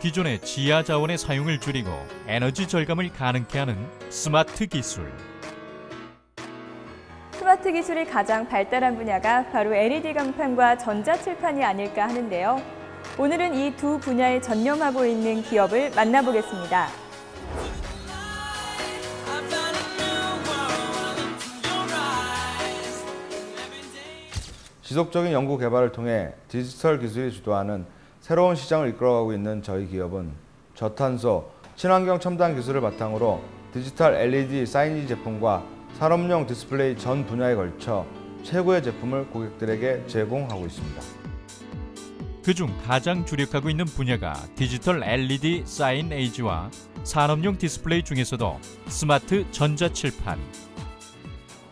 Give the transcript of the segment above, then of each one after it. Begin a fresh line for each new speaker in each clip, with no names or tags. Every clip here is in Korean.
기존의 지하 자원의 사용을 줄이고 에너지 절감을 가능케 하는 스마트 기술.
스마트 기술이 가장 발달한 분야가 바로 LED 간판과 전자칠판이 아닐까 하는데요. 오늘은 이 두 분야에 전념하고 있는 기업을 만나보겠습니다.
지속적인 연구 개발을 통해 디지털 기술이 주도하는 새로운 시장을 이끌어가고 있는 저희 기업은 저탄소, 친환경 첨단 기술을 바탕으로 디지털 LED 사이니지 제품과 산업용 디스플레이 전 분야에 걸쳐 최고의 제품을 고객들에게 제공하고 있습니다.
그중 가장 주력하고 있는 분야가 디지털 LED 사인 에이지와 산업용 디스플레이 중에서도 스마트 전자칠판.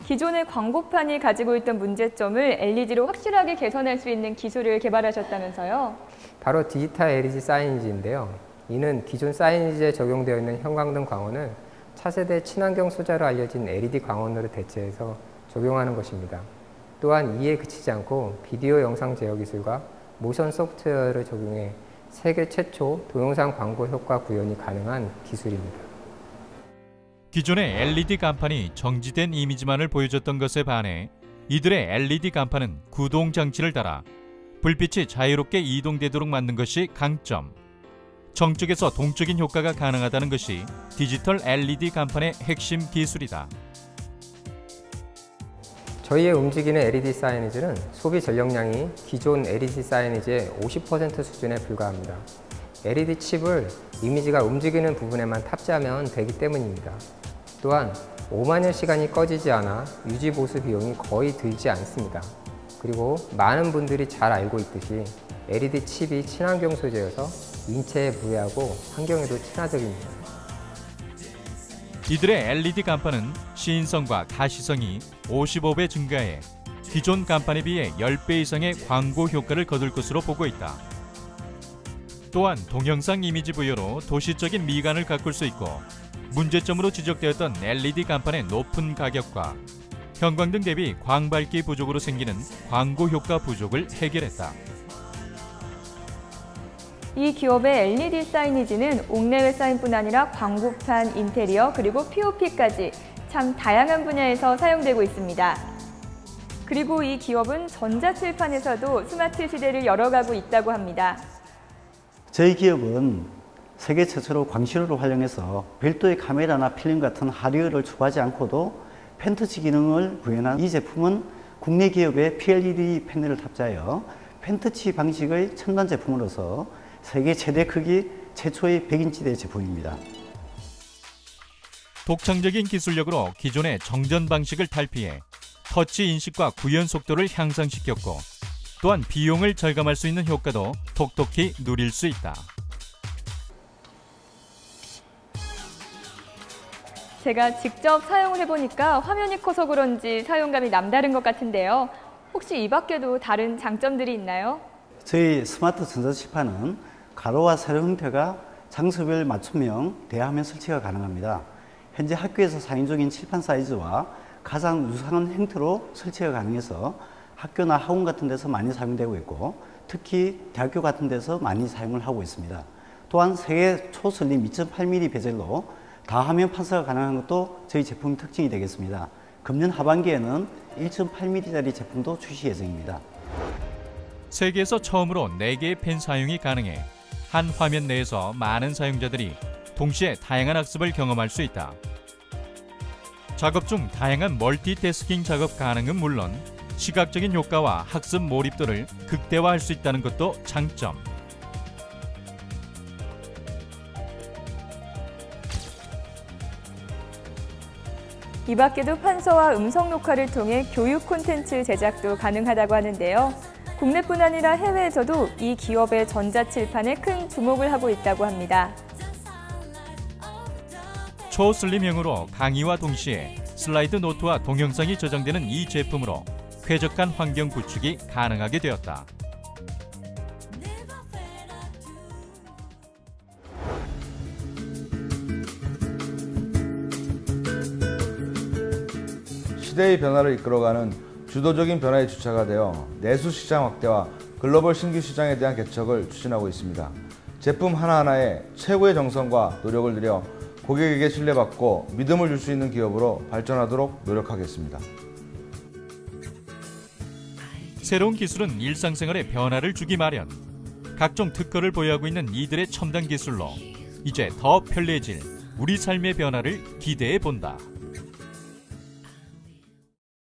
기존의 광고판이 가지고 있던 문제점을 LED로 확실하게 개선할 수 있는 기술을 개발하셨다면서요?
바로 디지털 LED 사이니지인데요. 이는 기존 사이니지에 적용되어 있는 형광등 광원을 차세대 친환경 소재로 알려진 LED 광원으로 대체해서 적용하는 것입니다. 또한 이에 그치지 않고 비디오 영상 제어 기술과 모션 소프트웨어를 적용해 세계 최초 동영상 광고 효과 구현이 가능한 기술입니다.
기존의 LED 간판이 정지된 이미지만을 보여줬던 것에 반해 이들의 LED 간판은 구동 장치를 달아 불빛이 자유롭게 이동되도록 만든 것이 강점. 정적에서 동적인 효과가 가능하다는 것이 디지털 LED 간판의 핵심 기술이다.
저희의 움직이는 LED 사이니지는 소비 전력량이 기존 LED 사이니지의 50% 수준에 불과합니다. LED 칩을 이미지가 움직이는 부분에만 탑재하면 되기 때문입니다. 또한 5만여 시간이 꺼지지 않아 유지 보수 비용이 거의 들지 않습니다. 그리고 많은 분들이 잘 알고 있듯이 LED 칩이 친환경 소재여서 인체에 무해하고 환경에도 친화적입니다.
이들의 LED 간판은 시인성과 가시성이 55배 증가해 기존 간판에 비해 10배 이상의 광고 효과를 거둘 것으로 보고 있다. 또한 동영상 이미지 부여로 도시적인 미간을 가꿀 수 있고 문제점으로 지적되었던 LED 간판의 높은 가격과 형광등 대비 광발기 부족으로 생기는 광고 효과 부족을 해결했다.
이 기업의 LED 사이니지는 옥내외 사인뿐 아니라 광고판, 인테리어, 그리고 POP까지 참 다양한 분야에서 사용되고 있습니다. 그리고 이 기업은 전자칠판에서도 스마트 시대를 열어가고 있다고 합니다.
저희 기업은 세계 최초로 광시료를 활용해서 별도의 카메라나 필름 같은 하드웨어를 추가하지 않고도 펜터치 기능을 구현한 이 제품은 국내 기업의 PLED 패널을 탑재하여 펜터치 방식의 첨단 제품으로서 세계 최대 크기 최초의 100인치대 제품입니다.
독창적인 기술력으로 기존의 정전 방식을 탈피해 터치 인식과 구현 속도를 향상시켰고 또한 비용을 절감할 수 있는 효과도 톡톡히 누릴 수 있다.
제가 직접 사용을 해보니까 화면이 커서 그런지 사용감이 남다른 것 같은데요. 혹시 이 밖에도 다른 장점들이 있나요?
저희 스마트 전자칠판은 가로와 세로 형태가 장소별 맞춤형 대화면 설치가 가능합니다. 현재 학교에서 사용 중인 칠판 사이즈와 가장 유사한 형태로 설치가 가능해서 학교나 학원 같은 데서 많이 사용되고 있고 특히 대학교 같은 데서 많이 사용을 하고 있습니다. 또한 세계 초슬림 2.8mm 베젤로 다화면 판사가 가능한 것도 저희 제품 특징이 되겠습니다. 금년 하반기에는 1.8mm짜리 제품도 출시 예정입니다.
세계에서 처음으로 4개의 펜 사용이 가능해 한 화면 내에서 많은 사용자들이 동시에 다양한 학습을 경험할 수 있다. 작업 중 다양한 멀티태스킹 작업 가능은 물론 시각적인 효과와 학습 몰입도를 극대화할 수 있다는 것도 장점.
이 밖에도 판서와 음성 녹화를 통해 교육 콘텐츠 제작도 가능하다고 하는데요. 국내뿐 아니라 해외에서도 이 기업의 전자칠판에 큰 주목을 하고 있다고 합니다.
초슬림형으로 강의와 동시에 슬라이드 노트와 동영상이 저장되는 이 제품으로 쾌적한 환경 구축이 가능하게 되었다.
시대의 변화를 이끌어가는 주도적인 변화의 주체가 되어 내수 시장 확대와 글로벌 신규 시장에 대한 개척을 추진하고 있습니다. 제품 하나하나에 최고의 정성과 노력을 들여 고객에게 신뢰받고 믿음을 줄 수 있는 기업으로 발전하도록 노력하겠습니다.
새로운 기술은 일상생활에 변화를 주기 마련. 각종 특허를 보유하고 있는 이들의 첨단 기술로 이제 더 편리해질 우리 삶의 변화를 기대해 본다.